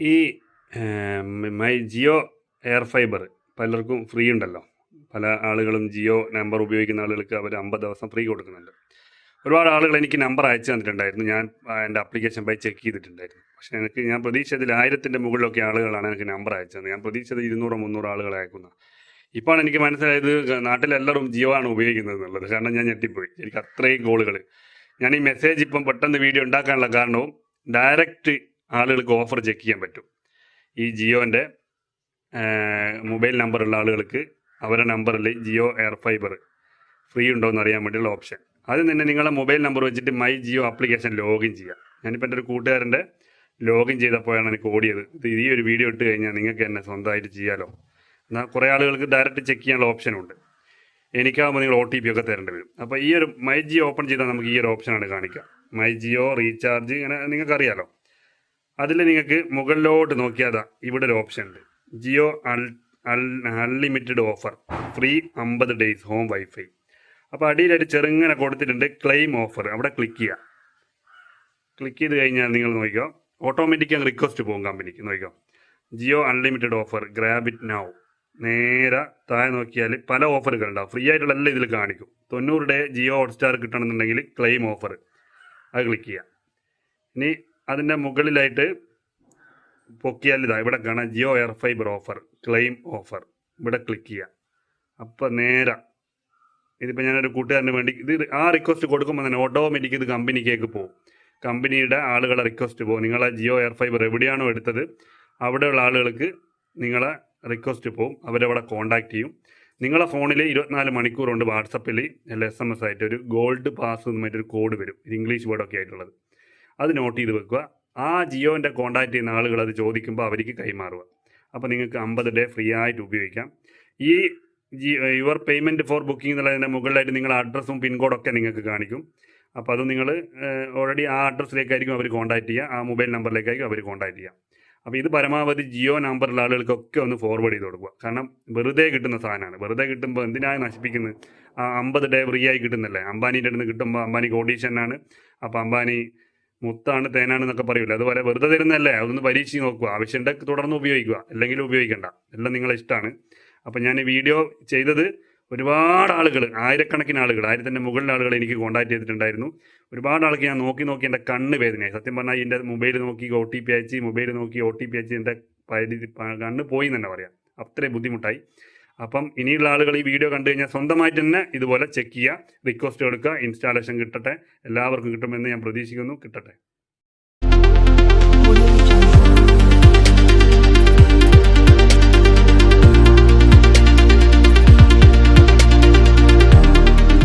ഈ my Jio air fiber പലർക്കും free ഉണ്ടല്ലോ. പല ആളുകളും ജിയോ നമ്പർ ഉപയോഗിക്കുന്ന ആളുകൾക്ക് അവർ അമ്പത് ദിവസം ഫ്രീ കൊടുക്കുന്നുണ്ട്. ഒരുപാട് ആളുകൾ എനിക്ക് നമ്പർ അയച്ചു തന്നിട്ടുണ്ടായിരുന്നു. ഞാൻ എന്റെ അപ്ലിക്കേഷൻ പോയി ചെക്ക് ചെയ്തിട്ടുണ്ടായിരുന്നു. പക്ഷെ എനിക്ക് ഞാൻ പ്രതീക്ഷിച്ചതിൽ ആയിരത്തിന്റെ മുകളിലൊക്കെ ആളുകളാണ് എനിക്ക് നമ്പർ അയച്ചത് ഞാൻ പ്രതീക്ഷിച്ചത് ഇരുന്നൂറോ മുന്നൂറോ ആളുകളെ അയക്കുന്ന. ഇപ്പോഴാണ് എനിക്ക് മനസ്സിലായത് നാട്ടിലെല്ലാവരും ജിയോ ആണ് ഉപയോഗിക്കുന്നത് എന്നുള്ളത്. കാരണം ഞാൻ ഞെട്ടിപ്പോയി. എനിക്ക് അത്രയും കോളുകൾ. ഞാൻ ഈ മെസ്സേജ് ഇപ്പം പെട്ടെന്ന് വീഡിയോ ഉണ്ടാക്കാനുള്ള കാരണവും ഡയറക്റ്റ് ആളുകൾക്ക് ഓഫർ ചെക്ക് ചെയ്യാൻ പറ്റും. ഈ ജിയോന്റെ മൊബൈൽ നമ്പറുള്ള ആളുകൾക്ക് അവരുടെ നമ്പറിൽ ജിയോ എയർ ഫൈബർ ഫ്രീ ഉണ്ടോ എന്ന് അറിയാൻ വേണ്ടിയുള്ള ഓപ്ഷൻ ആദ്യം തന്നെ നിങ്ങളുടെ മൊബൈൽ നമ്പർ വെച്ചിട്ട് മൈ ജിയോ ആപ്ലിക്കേഷൻ ലോഗിൻ ചെയ്യുക. ഞാനിപ്പോൾ എന്റെ ഒരു കൂട്ടുകാരന്റെ ലോഗിൻ ചെയ്തപ്പോഴാണ് എനിക്ക് ഓടിയത്. ഇത് ഈ ഒരു വീഡിയോ ഇട്ട് കഴിഞ്ഞാൽ നിങ്ങൾക്ക് എന്നെ സ്വന്തമായിട്ട് ചെയ്യാമല്ലോ എന്നാൽ കുറേ ആളുകൾക്ക് ഡയറക്റ്റ് ചെക്ക് ചെയ്യാനുള്ള ഓപ്ഷനുണ്ട് എനിക്കാകുമ്പോൾ നിങ്ങൾ ഒ ടി പി ഒക്കെ തരേണ്ടി വരും. അപ്പോൾ ഈ ഒരു മൈ ജിയോ ഓപ്പൺ ചെയ്താൽ നമുക്ക് ഈ ഒരു ഓപ്ഷനാണ് കാണിക്കുക മൈ ജിയോ റീചാർജ് ഇങ്ങനെ നിങ്ങൾക്കറിയാലോ. അതിൽ നിങ്ങൾക്ക് മുകളിലോട്ട് നോക്കിയാതാ ഇവിടെ ഒരു ഓപ്ഷൻ ഉണ്ട്. Jio un unlimited offer free അമ്പത് ഡേയ്സ് ഹോം വൈഫൈ അപ്പോൾ അടിയിലായിട്ട് ചെറുങ്ങനെ കൊടുത്തിട്ടുണ്ട് ക്ലെയിം ഓഫർ അവിടെ ക്ലിക്ക് ചെയ്യുക ക്ലിക്ക് ചെയ്ത് കഴിഞ്ഞാൽ നിങ്ങൾ നോക്കിക്കോ. ഓട്ടോമാറ്റിക് അങ്ങ് റിക്വസ്റ്റ് പോകും കമ്പനിക്ക് നോക്കിക്കോ. Jio unlimited offer grab it now നേരെ താഴെ നോക്കിയാൽ പല ഓഫറുകൾ ഉണ്ടാവും. ഫ്രീ ആയിട്ടുള്ള എല്ലാം ഇതിൽ കാണിക്കും. തൊണ്ണൂറ് ഡേ ജിയോ ഹോട്ട്സ്റ്റാർ കിട്ടണമെന്നുണ്ടെങ്കിൽ ക്ലെയിം ഓഫർ അത് ക്ലിക്ക് ചെയ്യുക ഇനി അതിന്റെ മുകളിലായിട്ട് പൊക്കിയാൽ ഇതാ ഇവിടെ കാണാം Jio air fiber offer claim offer. ഇവിടെ ക്ലിക്ക് ചെയ്യുക അപ്പം നേരെ. ഇതിപ്പോൾ ഞാനൊരു കൂട്ടുകാരന് വേണ്ടി ഇത് ആ റിക്വസ്റ്റ് കൊടുക്കുമ്പോൾ തന്നെ ഓട്ടോമാറ്റിക് ഇത് കമ്പനിക്കേക്ക് പോകും കമ്പനിയുടെ ആളുകളെ റിക്വസ്റ്റ് പോകും നിങ്ങളെ ജിയോ എയർ ഫൈബർ എവിടെയാണോ എടുത്തത് അവിടെയുള്ള ആളുകൾക്ക് നിങ്ങളെ റിക്വസ്റ്റ് പോകും അവരവിടെ കോണ്ടാക്ട് ചെയ്യും. നിങ്ങളെ ഫോണിൽ ഇരുപത്തിനാല് മണിക്കൂറുണ്ട് വാട്സപ്പിൽ അല്ല എസ് എം എസ് ആയിട്ട് ഒരു ഗോൾഡ് പാസ് എന്നുമായിട്ടൊരു കോഡ് വരും. ഇംഗ്ലീഷ് വേർഡൊക്കെ ആയിട്ടുള്ളത്. അത് നോട്ട് ചെയ്ത് വെക്കുക. ആ ജിയോന്റെ കോൺടാക്റ്റ് ചെയ്യുന്ന ആളുകൾ അത് ചോദിക്കുമ്പോൾ അവർക്ക് കൈമാറുക. അപ്പോൾ നിങ്ങൾക്ക് അമ്പത് ഡേ ഫ്രീ ആയിട്ട് ഉപയോഗിക്കാം. ഈ G your payment for booking എന്നുള്ളതിന്റെ മുകളിലായിട്ട് നിങ്ങളുടെ അഡ്രസ്സും പിൻകോഡൊക്കെ നിങ്ങൾക്ക് കാണിക്കും. അപ്പോൾ അത് നിങ്ങൾ ഓൾറെഡി ആ അഡ്രസ്സിലേക്കായിരിക്കും അവർ കോൺടാക്ട് ചെയ്യുക. ആ മൊബൈൽ നമ്പറിലേക്കായിരിക്കും അവർ കോൺടാക്ട് ചെയ്യുക. അപ്പോൾ ഇത് പരമാവധി ജിയോ നമ്പറുള്ള ആളുകൾക്കൊക്കെ ഒന്ന് ഫോർവേഡ് ചെയ്ത് കൊടുക്കുക. കാരണം വെറുതെ കിട്ടുന്ന സാധനമാണ്. വെറുതെ കിട്ടുമ്പോൾ എന്തിനാണ് നശിപ്പിക്കുന്നത്? ആ അമ്പത് ഡേ ഫ്രീ ആയി കിട്ടുന്നല്ലേ? അംബാനിയുടെ അടുത്ത് കിട്ടുമ്പോൾ അംബാനിക്ക് ഓഡീഷനാണ് അപ്പോൾ അംബാനി മുത്താണ് തേനാണ് എന്നൊക്കെ പറയൂല? അതുപോലെ വെറുതെ തരുന്നതല്ലേ? അതൊന്ന് പരീക്ഷിച്ച് നോക്കുക. ആവശ്യമുണ്ട് തുടർന്ന് ഉപയോഗിക്കുക. അല്ലെങ്കിൽ ഉപയോഗിക്കണ്ട. എല്ലാം നിങ്ങളെ ഇഷ്ടമാണ് അപ്പം ഞാൻ വീഡിയോ ചെയ്തത് ഒരുപാട് ആളുകൾ ആയിരക്കണക്കിന് ആളുകൾ ആയിരത്തിന്റെ മുകളിൽ ആളുകൾ എനിക്ക് കോൺടാക്ട് ചെയ്തിട്ടുണ്ടായിരുന്നു. ഒരുപാട് ആൾക്ക് ഞാൻ നോക്കി നോക്കി എന്റെ കണ്ണ് വേദനയായി. സത്യം പറഞ്ഞാൽ എന്റെ മൊബൈൽ നോക്കി ഒ ടി പി അയച്ച് മൊബൈൽ നോക്കി ഒ ടി പി അയച്ച് എന്റെ കണ്ണ് പോയി എന്ന് തന്നെ പറയാം. അത്രയും ബുദ്ധിമുട്ടായി. അപ്പം ഇനിയുള്ള ആളുകൾ ഈ വീഡിയോ കണ്ടു കഴിഞ്ഞാൽ സ്വന്തമായിട്ട് തന്നെ ഇതുപോലെ ചെക്ക് ചെയ്യുക റിക്വസ്റ്റ് കൊടുക്കുക ഇൻസ്റ്റാളേഷൻ കിട്ടട്ടെ എല്ലാവർക്കും കിട്ടുമെന്ന് ഞാൻ പ്രതീക്ഷിക്കുന്നു. കിട്ടട്ടെ.